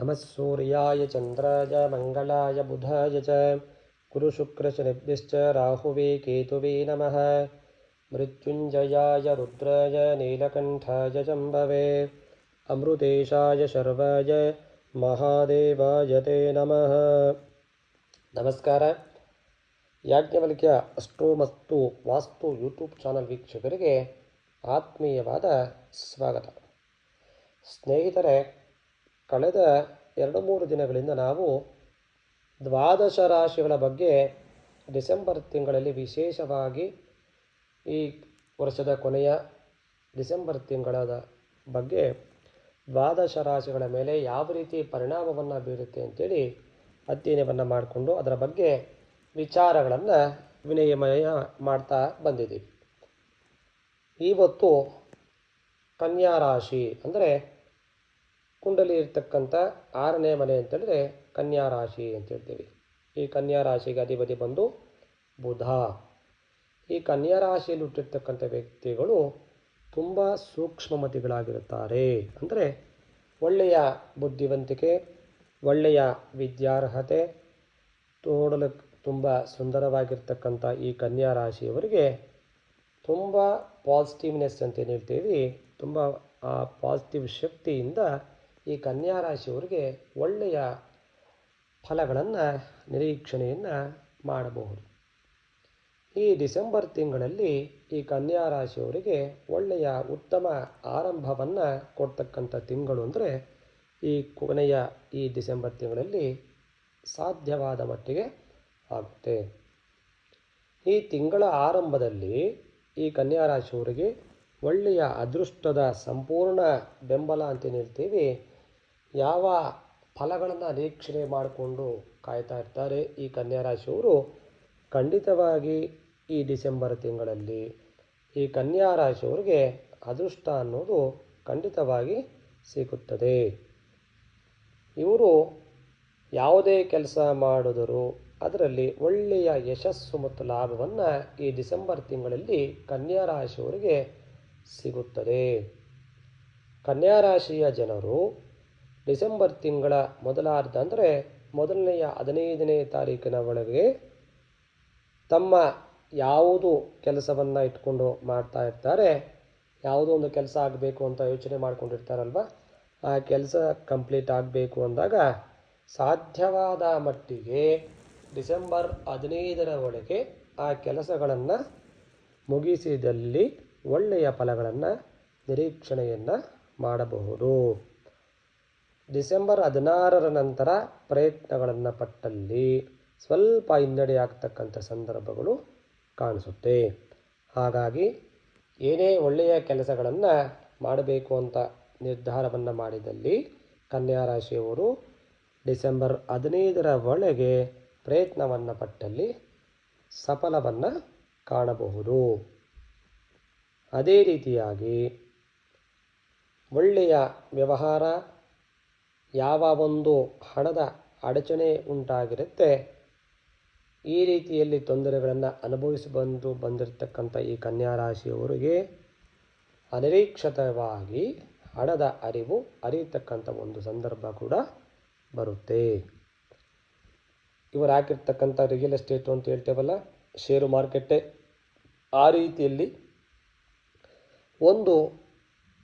नमः सूर्याय चन्द्राय मङ्गलाय बुधाय च गुरुशुक्रशनिभ्यश्च राहुवे केतुवे नमः मृत्युञ्जयाय रुद्राय नीलकण्ठाय जम्बवे अमृतेशाय शर्वाय ಮಹಾದೇವಾಯ ತೇ ನಮಃ ನಮಸ್ಕಾರ ಯಾಜ್ಞವಲ್ಕ್ಯ ಅಷ್ಟೋ ಮತ್ತು ವಾಸ್ತು ಯೂಟ್ಯೂಬ್ ಚಾನಲ್ ವೀಕ್ಷಕರಿಗೆ ಆತ್ಮೀಯವಾದ ಸ್ವಾಗತ ಸ್ನೇಹಿತರೆ ಕಳೆದ ಎರಡು ಮೂರು ದಿನಗಳಿಂದ ನಾವು ದ್ವಾದಶ ರಾಶಿಗಳ ಬಗ್ಗೆ ಡಿಸೆಂಬರ್ ತಿಂಗಳಲ್ಲಿ ವಿಶೇಷವಾಗಿ ಈ ವರ್ಷದ ಕೊನೆಯ ಡಿಸೆಂಬರ್ ತಿಂಗಳದ ಬಗ್ಗೆ ದ್ವಾದಶ ರಾಶಿಗಳ ಮೇಲೆ ಯಾವ ರೀತಿ ಪರಿಣಾಮವನ್ನು ಬೀರುತ್ತೆ ಅಂತೇಳಿ ಅಧ್ಯಯನವನ್ನು ಮಾಡಿಕೊಂಡು ಅದರ ಬಗ್ಗೆ ವಿಚಾರಗಳನ್ನು ವಿನಿಮಯ ಮಾಡ್ತಾ ಬಂದಿದ್ದೀವಿ. ಇವತ್ತು ಕನ್ಯಾ ರಾಶಿ ಅಂದರೆ ಕುಂಡಲಿ ಇರ್ತಕ್ಕಂಥ ಆರನೇ ಮನೆ ಅಂತೇಳಿದ್ರೆ ಕನ್ಯಾ ರಾಶಿ ಅಂತ ಹೇಳ್ತೀವಿ. ಈ ಕನ್ಯಾ ರಾಶಿಗೆ ಅಧಿಪತಿ ಬಂದು ಬುಧ. ಈ ಕನ್ಯಾ ರಾಶಿಯಲ್ಲಿ ಹುಟ್ಟಿರ್ತಕ್ಕಂಥ ವ್ಯಕ್ತಿಗಳು ತುಂಬ ಸೂಕ್ಷ್ಮಮತಿಗಳಾಗಿರುತ್ತಾರೆ. ಅಂದರೆ ಒಳ್ಳೆಯ ಬುದ್ಧಿವಂತಿಕೆ, ಒಳ್ಳೆಯ ವಿದ್ಯಾರ್ಹತೆ, ನೋಡಲು ತುಂಬ ಸುಂದರವಾಗಿರ್ತಕ್ಕಂಥ ಈ ಕನ್ಯಾ ರಾಶಿಯವರಿಗೆ ತುಂಬ ಪಾಸಿಟಿವ್ನೆಸ್ ಅಂತ ಏನು ಹೇಳ್ತೀವಿ, ತುಂಬ ಆ ಪಾಸಿಟಿವ್ ಶಕ್ತಿಯಿಂದ ಈ ಕನ್ಯಾ ರಾಶಿಯವರಿಗೆ ಒಳ್ಳೆಯ ಫಲಗಳನ್ನು, ನಿರೀಕ್ಷಣೆಯನ್ನು ಮಾಡಬಹುದು. ಈ ಡಿಸೆಂಬರ್ ತಿಂಗಳಲ್ಲಿ ಈ ಕನ್ಯಾ ರಾಶಿಯವರಿಗೆ ಒಳ್ಳೆಯ ಉತ್ತಮ ಆರಂಭವನ್ನು ಕೊಡ್ತಕ್ಕಂಥ ತಿಂಗಳು ಅಂದರೆ, ಈ ಕೊನೆಯ ಈ ಡಿಸೆಂಬರ್ ತಿಂಗಳಲ್ಲಿ ಸಾಧ್ಯವಾದ ಮಟ್ಟಿಗೆ ಆಗುತ್ತೆ. ಈ ತಿಂಗಳ ಆರಂಭದಲ್ಲಿ ಈ ಕನ್ಯಾ ರಾಶಿಯವರಿಗೆ ಒಳ್ಳೆಯ ಅದೃಷ್ಟದ ಸಂಪೂರ್ಣ ಬೆಂಬಲ ಅಂತ ಹೇಳ್ತೀವಿ ಯಾವ ಫಲಗಳನ್ನು ನಿರೀಕ್ಷಣೆ ಮಾಡಿಕೊಂಡು ಕಾಯ್ತಾ ಇರ್ತಾರೆ ಈ ಕನ್ಯಾ ರಾಶಿಯವರು ಖಂಡಿತವಾಗಿ ಈ ಡಿಸೆಂಬರ್ ತಿಂಗಳಲ್ಲಿ ಈ ಕನ್ಯಾ ರಾಶಿಯವರಿಗೆ ಅದೃಷ್ಟ ಅನ್ನೋದು ಖಂಡಿತವಾಗಿ ಸಿಗುತ್ತದೆ. ಇವರು ಯಾವುದೇ ಕೆಲಸ ಮಾಡಿದರೂ ಅದರಲ್ಲಿ ಒಳ್ಳೆಯ ಯಶಸ್ಸು ಮತ್ತು ಲಾಭವನ್ನು ಈ ಡಿಸೆಂಬರ್ ತಿಂಗಳಲ್ಲಿ ಕನ್ಯಾ ರಾಶಿಯವರಿಗೆ ಸಿಗುತ್ತದೆ. ಕನ್ಯಾ ರಾಶಿಯ ಜನರು ಡಿಸೆಂಬರ್ ತಿಂಗಳ ಮೊದಲಾರ್ಧ, ಅಂದರೆ ಮೊದಲನೆಯ ಹದಿನೈದನೇ ತಾರೀಕಿನ ಒಳಗೆ ತಮ್ಮ ಯಾವುದು ಕೆಲಸವನ್ನು ಇಟ್ಕೊಂಡು ಮಾಡ್ತಾ ಇರ್ತಾರೆ, ಯಾವುದೋ ಒಂದು ಕೆಲಸ ಆಗಬೇಕು ಅಂತ ಯೋಚನೆ ಮಾಡ್ಕೊಂಡಿರ್ತಾರಲ್ವ, ಆ ಕೆಲಸ ಕಂಪ್ಲೀಟ್ ಆಗಬೇಕು ಅಂದಾಗ ಸಾಧ್ಯವಾದ ಮಟ್ಟಿಗೆ ಡಿಸೆಂಬರ್ ಹದಿನೈದರ ಒಳಗೆ ಆ ಕೆಲಸಗಳನ್ನು ಮುಗಿಸಿದಲ್ಲಿ ಒಳ್ಳೆಯ ಫಲಗಳನ್ನು ನಿರೀಕ್ಷಣೆಯನ್ನು ಮಾಡಬಹುದು. ಡಿಸೆಂಬರ್ ಹದಿನಾರರ ನಂತರ ಪ್ರಯತ್ನಗಳನ್ನು ಪಟ್ಟಲ್ಲಿ ಸ್ವಲ್ಪ ಹಿನ್ನಡೆ ಆಗ್ತಕ್ಕಂಥ ಸಂದರ್ಭಗಳು ಕಾಣಿಸುತ್ತೆ. ಹಾಗಾಗಿ ಏನೇ ಒಳ್ಳೆಯ ಕೆಲಸಗಳನ್ನು ಮಾಡಬೇಕು ಅಂತ ನಿರ್ಧಾರವನ್ನು ಮಾಡಿದಲ್ಲಿ ಕನ್ಯಾ ರಾಶಿಯವರು ಡಿಸೆಂಬರ್ ಹದಿನೈದರ ಒಳಗೆ ಪ್ರಯತ್ನವನ್ನು ಪಟ್ಟಲ್ಲಿ ಸಫಲವನ್ನು ಕಾಣಬಹುದು. ಅದೇ ರೀತಿಯಾಗಿ ಒಳ್ಳೆಯ ವ್ಯವಹಾರ ಯಾವ ಒಂದು ಹಣದ ಅಡಚಣೆ ಉಂಟಾಗಿರುತ್ತೆ, ಈ ರೀತಿಯಲ್ಲಿ ತೊಂದರೆಗಳನ್ನು ಅನುಭವಿಸಿ ಬಂದು ಬಂದಿರತಕ್ಕಂಥ ಈ ಕನ್ಯಾ ರಾಶಿಯವರಿಗೆ ಅನಿರೀಕ್ಷಿತವಾಗಿ ಹಣದ ಅರಿವು ಅರಿಯತಕ್ಕಂಥ ಒಂದು ಸಂದರ್ಭ ಕೂಡ ಬರುತ್ತೆ. ಇವರು ಹಾಕಿರ್ತಕ್ಕಂಥ ರಿಯಲ್ ಎಸ್ಟೇಟ್ ಅಂತ ಹೇಳ್ತೇವಲ್ಲ ಷೇರು ಮಾರುಕಟ್ಟೆ ಆ ರೀತಿಯಲ್ಲಿ ಒಂದು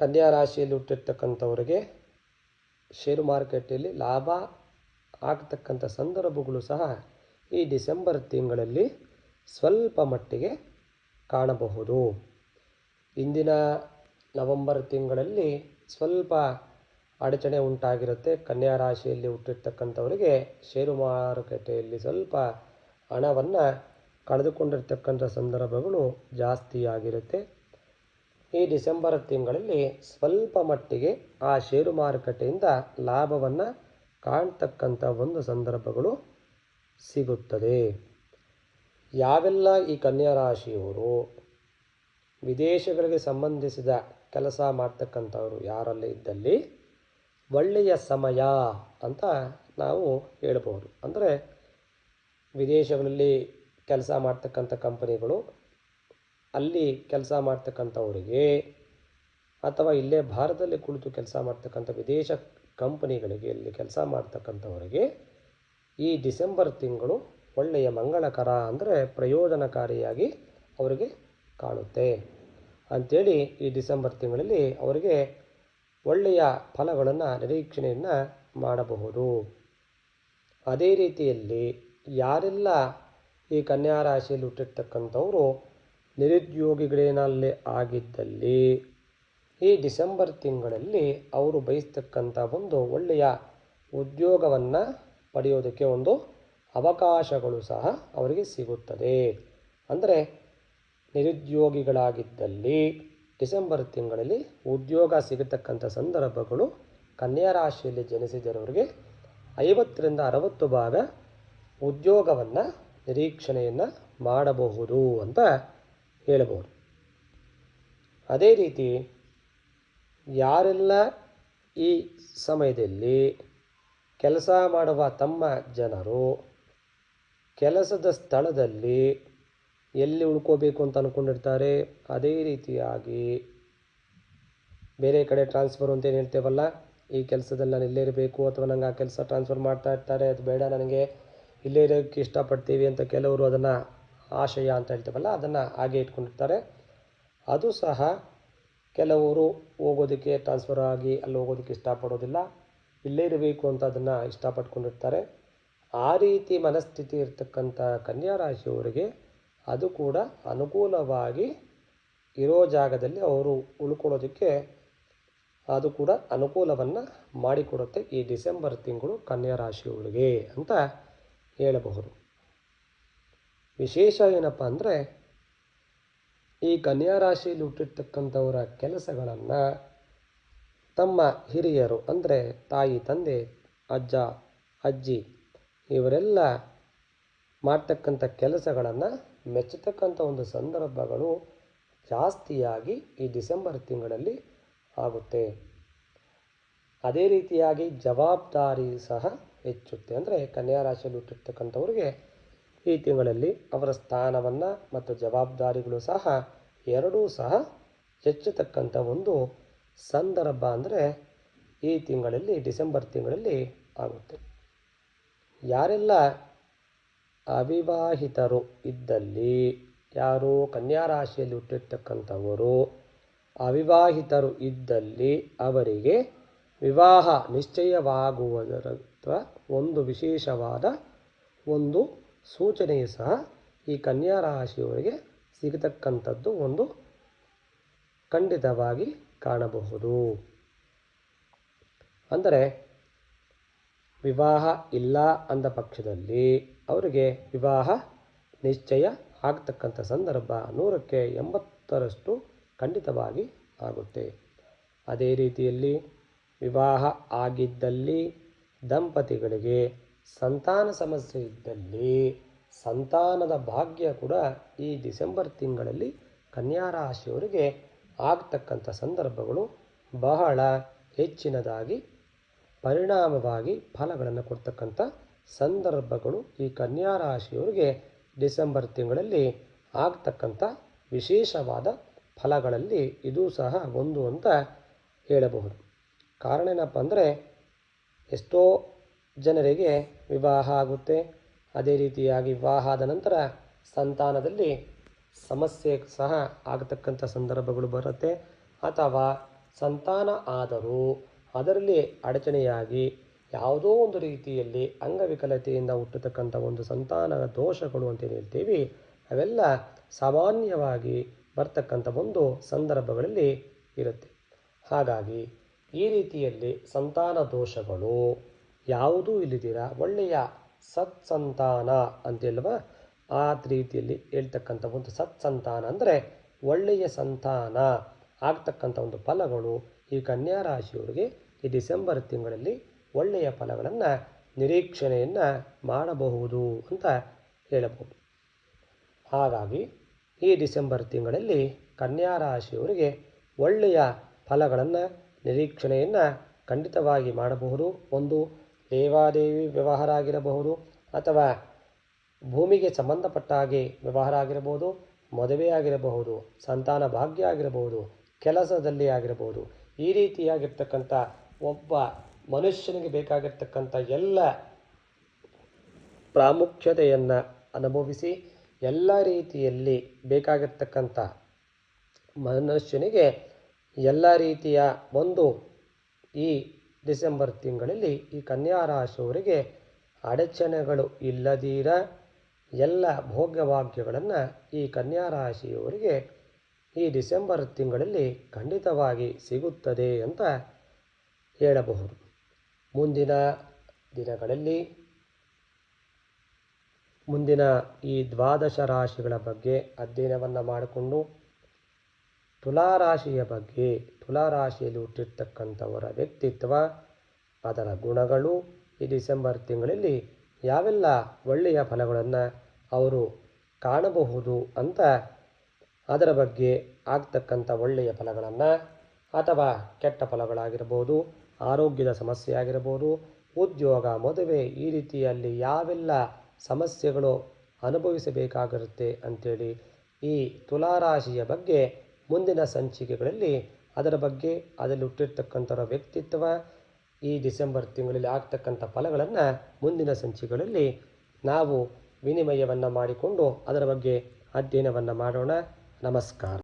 ಕನ್ಯಾ ರಾಶಿಯಲ್ಲಿ ಹುಟ್ಟಿರ್ತಕ್ಕಂಥವರಿಗೆ ಷೇರು ಮಾರುಕಟ್ಟೆಯಲ್ಲಿ ಲಾಭ ಆಗ್ತಕ್ಕಂಥ ಸಂದರ್ಭಗಳು ಸಹ ಈ ಡಿಸೆಂಬರ್ ತಿಂಗಳಲ್ಲಿ ಸ್ವಲ್ಪ ಮಟ್ಟಿಗೆ ಕಾಣಬಹುದು. ಇಂದಿನ ನವಂಬರ್ ತಿಂಗಳಲ್ಲಿ ಸ್ವಲ್ಪ ಅಡಚಣೆ ಉಂಟಾಗಿರುತ್ತೆ. ಕನ್ಯಾ ರಾಶಿಯಲ್ಲಿ ಹುಟ್ಟಿರ್ತಕ್ಕಂಥವರಿಗೆ ಷೇರು ಮಾರುಕಟ್ಟೆಯಲ್ಲಿ ಸ್ವಲ್ಪ ಹಣವನ್ನು ಕಳೆದುಕೊಂಡಿರ್ತಕ್ಕಂಥ ಸಂದರ್ಭಗಳು ಜಾಸ್ತಿ ಆಗಿರುತ್ತೆ ಈ ಡಿಸೆಂಬರ್ ತಿಂಗಳಲ್ಲಿ ಸ್ವಲ್ಪ ಮಟ್ಟಿಗೆ ಆ ಷೇರು ಮಾರುಕಟ್ಟೆಯಿಂದ ಲಾಭವನ್ನು ಕಾಣ್ತಕ್ಕಂಥ ಒಂದು ಸಂದರ್ಭಗಳು ಸಿಗುತ್ತದೆ. ಯಾವೆಲ್ಲ ಈ ಕನ್ಯಾ ರಾಶಿಯವರು ವಿದೇಶಗಳಿಗೆ ಸಂಬಂಧಿಸಿದ ಕೆಲಸ ಮಾಡ್ತಕ್ಕಂಥವರು ಯಾರಲ್ಲಿ ಇದ್ದಲ್ಲಿ ಒಳ್ಳೆಯ ಸಮಯ ಅಂತ ನಾವು ಹೇಳ್ಬೋದು ಅಂದರೆ ವಿದೇಶಗಳಲ್ಲಿ ಕೆಲಸ ಮಾಡ್ತಕ್ಕಂಥ ಕಂಪನಿಗಳು ಅಲ್ಲಿ ಕೆಲಸ ಮಾಡ್ತಕ್ಕಂಥವರಿಗೆ ಅಥವಾ ಇಲ್ಲೇ ಭಾರತದಲ್ಲಿ ಕುಳಿತು ಕೆಲಸ ಮಾಡ್ತಕ್ಕಂಥ ವಿದೇಶ ಕಂಪನಿಗಳಿಗೆ ಇಲ್ಲಿ ಕೆಲಸ ಮಾಡ್ತಕ್ಕಂಥವರಿಗೆ ಈ ಡಿಸೆಂಬರ್ ತಿಂಗಳು ಒಳ್ಳೆಯ ಮಂಗಳಕರ ಅಂದರೆ ಪ್ರಯೋಜನಕಾರಿಯಾಗಿ ಅವರಿಗೆ ಕಾಣುತ್ತೆ. ಅಂಥೇಳಿ ಈ ಡಿಸೆಂಬರ್ ತಿಂಗಳಲ್ಲಿ ಅವರಿಗೆ ಒಳ್ಳೆಯ ಫಲಗಳನ್ನು, ನಿರೀಕ್ಷಣೆಯನ್ನು ಮಾಡಬಹುದು. ಅದೇ ರೀತಿಯಲ್ಲಿ ಯಾರೆಲ್ಲ ಈ ಕನ್ಯಾ ರಾಶಿಯಲ್ಲಿ ಹುಟ್ಟಿರ್ತಕ್ಕಂಥವರು ನಿರುದ್ಯೋಗಿಗಳೇನಲ್ಲಿ ಆಗಿದ್ದಲ್ಲಿ ಈ ಡಿಸೆಂಬರ್ ತಿಂಗಳಲ್ಲಿ ಅವರು ಬಯಸ್ತಕ್ಕಂಥ ಒಂದು ಒಳ್ಳೆಯ ಉದ್ಯೋಗವನ್ನು ಪಡೆಯೋದಕ್ಕೆ ಒಂದು ಅವಕಾಶಗಳು ಸಹ ಅವರಿಗೆ ಸಿಗುತ್ತದೆ. ಅಂದರೆ ನಿರುದ್ಯೋಗಿಗಳಾಗಿದ್ದಲ್ಲಿ ಡಿಸೆಂಬರ್ ತಿಂಗಳಲ್ಲಿ ಉದ್ಯೋಗ ಸಿಗತಕ್ಕಂಥ ಸಂದರ್ಭಗಳು ಕನ್ಯಾ ರಾಶಿಯಲ್ಲಿ ಜನಿಸಿದವರಿಗೆ ಐವತ್ತರಿಂದ ಅರವತ್ತು ಭಾಗ ಉದ್ಯೋಗವನ್ನು ನಿರೀಕ್ಷಣೆಯನ್ನು ಮಾಡಬಹುದು ಅಂತ ಹೇಳಬಹುದು. ಅದೇ ರೀತಿ ಯಾರೆಲ್ಲ ಈ ಸಮಯದಲ್ಲಿ ಕೆಲಸ ಮಾಡುವ ತಮ್ಮ ಜನರು ಕೆಲಸದ ಸ್ಥಳದಲ್ಲಿ ಎಲ್ಲಿ ಉಳ್ಕೋಬೇಕು ಅಂತ ಅಂದ್ಕೊಂಡಿರ್ತಾರೆ ಅದೇ ರೀತಿಯಾಗಿ ಬೇರೆ ಕಡೆ ಟ್ರಾನ್ಸ್ಫರ್ ಅಂತ ಏನು ಹೇಳ್ತೇವಲ್ಲ, ಈ ಕೆಲಸದಲ್ಲಿ ನಾನು ಇಲ್ಲೇ ಇರಬೇಕು ಅಥವಾ ನಂಗೆ ಆ ಕೆಲಸ ಟ್ರಾನ್ಸ್ಫರ್ ಮಾಡ್ತಾ ಇರ್ತಾರೆ, ಅದು ಬೇಡ, ನನಗೆ ಇಲ್ಲೇ ಇರೋಕ್ಕೆ ಇಷ್ಟಪಡ್ತೀವಿ ಅಂತ ಕೆಲವರು ಅದನ್ನು ಆಶಯ ಅಂತ ಹೇಳ್ತೀವಲ್ಲ, ಅದನ್ನು ಹಾಗೆ ಇಟ್ಕೊಂಡಿರ್ತಾರೆ. ಅದು ಸಹ ಕೆಲವರು ಹೋಗೋದಕ್ಕೆ ಟ್ರಾನ್ಸ್ಫರ್ ಆಗಿ ಅಲ್ಲಿ ಹೋಗೋದಕ್ಕೆ ಇಷ್ಟಪಡೋದಿಲ್ಲ. ಇಲ್ಲೇ ಇರಬೇಕು ಅಂತ ಅದನ್ನು ಇಷ್ಟಪಟ್ಕೊಂಡಿರ್ತಾರೆ. ಆ ರೀತಿ ಮನಸ್ಥಿತಿ ಇರತಕ್ಕಂಥ ಕನ್ಯಾ ರಾಶಿಯವರಿಗೆ ಅದು ಕೂಡ ಅನುಕೂಲವಾಗಿ ಇರೋ ಜಾಗದಲ್ಲಿ ಅವರು ಉಳ್ಕೊಳ್ಳೋದಕ್ಕೆ ಅದು ಕೂಡ ಅನುಕೂಲವನ್ನು ಮಾಡಿಕೊಡುತ್ತೆ ಈ ಡಿಸೆಂಬರ್ ತಿಂಗಳು ಕನ್ಯಾ ರಾಶಿಯವರಿಗೆ ಅಂತ ಹೇಳಬಹುದು. ವಿಶೇಷ ಏನಪ್ಪ ಅಂದರೆ ಈ ಕನ್ಯಾ ರಾಶಿಯಲ್ಲಿ ಹುಟ್ಟಿರ್ತಕ್ಕಂಥವರ ಕೆಲಸಗಳನ್ನು ತಮ್ಮ ಹಿರಿಯರು ಅಂದರೆ ತಾಯಿ, ತಂದೆ, ಅಜ್ಜ, ಅಜ್ಜಿ ಇವರೆಲ್ಲ ಮಾಡ್ತಕ್ಕಂಥ ಕೆಲಸಗಳನ್ನು ಮೆಚ್ಚತಕ್ಕಂಥ ಒಂದು ಸಂದರ್ಭಗಳು ಜಾಸ್ತಿಯಾಗಿ ಈ ಡಿಸೆಂಬರ್ ತಿಂಗಳಲ್ಲಿ ಆಗುತ್ತೆ. ಅದೇ ರೀತಿಯಾಗಿ ಜವಾಬ್ದಾರಿ ಸಹ ಹೆಚ್ಚುತ್ತೆ. ಅಂದರೆ ಕನ್ಯಾ ರಾಶಿಯಲ್ಲಿ ಹುಟ್ಟಿರ್ತಕ್ಕಂಥವ್ರಿಗೆ ಈ ತಿಂಗಳಲ್ಲಿ ಅವರ ಸ್ಥಾನವನ್ನು ಮತ್ತು ಜವಾಬ್ದಾರಿಗಳು ಸಹ ಎರಡೂ ಸಹ ಹೆಚ್ಚತಕ್ಕಂಥ ಒಂದು ಸಂದರ್ಭ ಅಂದರೆ ಈ ತಿಂಗಳಲ್ಲಿ, ಡಿಸೆಂಬರ್ ತಿಂಗಳಲ್ಲಿ ಆಗುತ್ತೆ. ಯಾರೆಲ್ಲ ಅವಿವಾಹಿತರು ಇದ್ದಲ್ಲಿ, ಯಾರು ಕನ್ಯಾ ರಾಶಿಯಲ್ಲಿ ಹುಟ್ಟಿರ್ತಕ್ಕಂಥವರು ಅವಿವಾಹಿತರು ಇದ್ದಲ್ಲಿ ಅವರಿಗೆ ವಿವಾಹ ನಿಶ್ಚಯವಾಗುವುದರ ಒಂದು ವಿಶೇಷವಾದ ಒಂದು ಸೂಚನೆಯು ಸಹ ಈ ಕನ್ಯಾ ರಾಶಿಯವರಿಗೆ ಸಿಗತಕ್ಕಂಥದ್ದು ಒಂದು ಖಂಡಿತವಾಗಿ ಕಾಣಬಹುದು. ಅಂದರೆ ವಿವಾಹ ಇಲ್ಲ ಅಂದ ಪಕ್ಷದಲ್ಲಿ ಅವರಿಗೆ ವಿವಾಹ ನಿಶ್ಚಯ ಆಗ್ತಕ್ಕಂಥ ಸಂದರ್ಭ ನೂರಕ್ಕೆ ಎಂಬತ್ತರಷ್ಟು ಖಂಡಿತವಾಗಿ ಆಗುತ್ತೆ. ಅದೇ ರೀತಿಯಲ್ಲಿ ವಿವಾಹ ಆಗಿದ್ದಲ್ಲಿ ದಂಪತಿಗಳಿಗೆ ಸಂತಾನ ಸಮಸ್ಯೆ ಇದ್ದಲ್ಲಿ ಸಂತಾನದ ಭಾಗ್ಯ ಕೂಡ ಈ ಡಿಸೆಂಬರ್ ತಿಂಗಳಲ್ಲಿ ಕನ್ಯಾ ರಾಶಿಯವರಿಗೆ ಆಗ್ತಕ್ಕಂಥ ಸಂದರ್ಭಗಳು ಬಹಳ ಹೆಚ್ಚಿನದಾಗಿ, ಪರಿಣಾಮವಾಗಿ ಫಲಗಳನ್ನು ಕೊಡ್ತಕ್ಕಂಥ ಸಂದರ್ಭಗಳು ಈ ಕನ್ಯಾ ರಾಶಿಯವರಿಗೆ ಡಿಸೆಂಬರ್ ತಿಂಗಳಲ್ಲಿ ಆಗ್ತಕ್ಕಂಥ ವಿಶೇಷವಾದ ಫಲಗಳಲ್ಲಿ ಇದು ಸಹ ಒಂದು ಅಂತ ಹೇಳಬಹುದು. ಕಾರಣ ಏನಪ್ಪ ಅಂದರೆ ಎಷ್ಟೋ ಜನರಿಗೆ ವಿವಾಹ ಆಗುತ್ತೆ. ಅದೇ ರೀತಿಯಾಗಿ ವಿವಾಹ ಆದ ನಂತರ ಸಂತಾನದಲ್ಲಿ ಸಮಸ್ಯೆ ಸಹ ಆಗತಕ್ಕಂಥ ಸಂದರ್ಭಗಳು ಬರುತ್ತೆ. ಅಥವಾ ಸಂತಾನ ಆದರೂ ಅದರಲ್ಲಿ ಅಡಚಣೆಯಾಗಿ ಯಾವುದೋ ಒಂದು ರೀತಿಯಲ್ಲಿ ಅಂಗವಿಕಲತೆಯಿಂದ ಹುಟ್ಟತಕ್ಕಂಥ ಒಂದು ಸಂತಾನ ದೋಷಗಳು ಅಂತೇನು ಹೇಳ್ತೀವಿ, ಅವೆಲ್ಲ ಸಾಮಾನ್ಯವಾಗಿ ಬರ್ತಕ್ಕಂಥ ಒಂದು ಸಂದರ್ಭಗಳಲ್ಲಿ ಇರುತ್ತೆ. ಹಾಗಾಗಿ ಈ ರೀತಿಯಲ್ಲಿ ಸಂತಾನ ದೋಷಗಳು ಯಾವುದೂ ಇಲ್ಲದಿರ? ಒಳ್ಳೆಯ ಸತ್ಸಂತಾನ ಅಂತಿಲ್ವ? ಆ ರೀತಿಯಲ್ಲಿ ಹೇಳ್ತಕ್ಕಂಥ ಒಂದು ಸತ್ಸಂತಾನ ಅಂದರೆ ಒಳ್ಳೆಯ ಸಂತಾನ ಆಗ್ತಕ್ಕಂಥ ಒಂದು ಫಲಗಳು ಈ ಕನ್ಯಾ ರಾಶಿಯವರಿಗೆ ಈ ಡಿಸೆಂಬರ್ ತಿಂಗಳಲ್ಲಿ ಒಳ್ಳೆಯ ಫಲಗಳನ್ನು, ನಿರೀಕ್ಷಣೆಯನ್ನು ಮಾಡಬಹುದು ಅಂತ ಹೇಳಬಹುದು. ಹಾಗಾಗಿ ಈ ಡಿಸೆಂಬರ್ ತಿಂಗಳಲ್ಲಿ ಕನ್ಯಾ ರಾಶಿಯವರಿಗೆ ಒಳ್ಳೆಯ ಫಲಗಳನ್ನು, ನಿರೀಕ್ಷಣೆಯನ್ನು ಖಂಡಿತವಾಗಿ ಮಾಡಬಹುದು. ಒಂದು ದೇವಾದೇವಿ ವ್ಯವಹಾರ ಆಗಿರಬಹುದು ಅಥವಾ ಭೂಮಿಗೆ ಸಂಬಂಧಪಟ್ಟ ಹಾಗೆ ವ್ಯವಹಾರ ಆಗಿರಬಹುದು ಮದುವೆ ಆಗಿರಬಹುದು, ಸಂತಾನ ಭಾಗ್ಯ ಆಗಿರಬಹುದು, ಕೆಲಸದಲ್ಲಿ ಆಗಿರಬಹುದು. ಈ ರೀತಿಯಾಗಿರ್ತಕ್ಕಂಥ ಒಬ್ಬ ಮನುಷ್ಯನಿಗೆ ಬೇಕಾಗಿರ್ತಕ್ಕಂಥ ಎಲ್ಲ ಪ್ರಾಮುಖ್ಯತೆಯನ್ನು ಅನುಭವಿಸಿ ಎಲ್ಲ ರೀತಿಯಲ್ಲಿ ಬೇಕಾಗಿರ್ತಕ್ಕಂಥ ಮನುಷ್ಯನಿಗೆ ಎಲ್ಲ ರೀತಿಯ ಒಂದು ಈ ಡಿಸೆಂಬರ್ ತಿಂಗಳಲ್ಲಿ ಈ ಕನ್ಯಾ ರಾಶಿಯವರಿಗೆ ಅಡಚಣೆಗಳು ಇಲ್ಲದೀರ ಎಲ್ಲ ಭೋಗ್ಯಭಾಗ್ಯಗಳನ್ನು ಈ ಕನ್ಯಾ ರಾಶಿಯವರಿಗೆ ಈ ಡಿಸೆಂಬರ್ ತಿಂಗಳಲ್ಲಿ ಖಂಡಿತವಾಗಿ ಸಿಗುತ್ತದೆ ಅಂತ ಹೇಳಬಹುದು. ಮುಂದಿನ ದಿನಗಳಲ್ಲಿ ಮುಂದಿನ ಈ ದ್ವಾದಶ ರಾಶಿಗಳ ಬಗ್ಗೆ ಅಧ್ಯಯನವನ್ನು ಮಾಡಿಕೊಂಡು ತುಲಾರಾಶಿಯ ಬಗ್ಗೆ ತುಲಾರಾಶಿಯಲ್ಲಿ ಹುಟ್ಟಿರ್ತಕ್ಕಂಥವರ ವ್ಯಕ್ತಿತ್ವ, ಅದರ ಗುಣಗಳು ಈ ಡಿಸೆಂಬರ್ ತಿಂಗಳಲ್ಲಿ ಯಾವೆಲ್ಲ ಒಳ್ಳೆಯ ಫಲಗಳನ್ನು ಅವರು ಕಾಣಬಹುದು ಅಂತ ಅದರ ಬಗ್ಗೆ ಆಗ್ತಕ್ಕಂಥ ಒಳ್ಳೆಯ ಫಲಗಳನ್ನು ಅಥವಾ ಕೆಟ್ಟ ಫಲಗಳಾಗಿರ್ಬೋದು, ಆರೋಗ್ಯದ ಸಮಸ್ಯೆ ಆಗಿರ್ಬೋದು ಉದ್ಯೋಗ, ಮದುವೆ ಈ ರೀತಿಯಲ್ಲಿ ಯಾವೆಲ್ಲ ಸಮಸ್ಯೆಗಳು ಅನುಭವಿಸಬೇಕಾಗಿರುತ್ತೆ ಅಂಥೇಳಿ ಈ ತುಲಾರಾಶಿಯ ಬಗ್ಗೆ ಮುಂದಿನ ಸಂಚಿಕೆಗಳಲ್ಲಿ ಅದರ ಬಗ್ಗೆ ಅದರಲ್ಲಿ ಹುಟ್ಟಿರ್ತಕ್ಕಂಥವರ ವ್ಯಕ್ತಿತ್ವ, ಈ ಡಿಸೆಂಬರ್ ತಿಂಗಳಲ್ಲಿ ಆಗ್ತಕ್ಕಂಥ ಫಲಗಳನ್ನು ಮುಂದಿನ ಸಂಚಿಕೆಗಳಲ್ಲಿ ನಾವು ವಿನಿಮಯವನ್ನು ಮಾಡಿಕೊಂಡು ಅದರ ಬಗ್ಗೆ ಅಧ್ಯಯನವನ್ನು ಮಾಡೋಣ. ನಮಸ್ಕಾರ.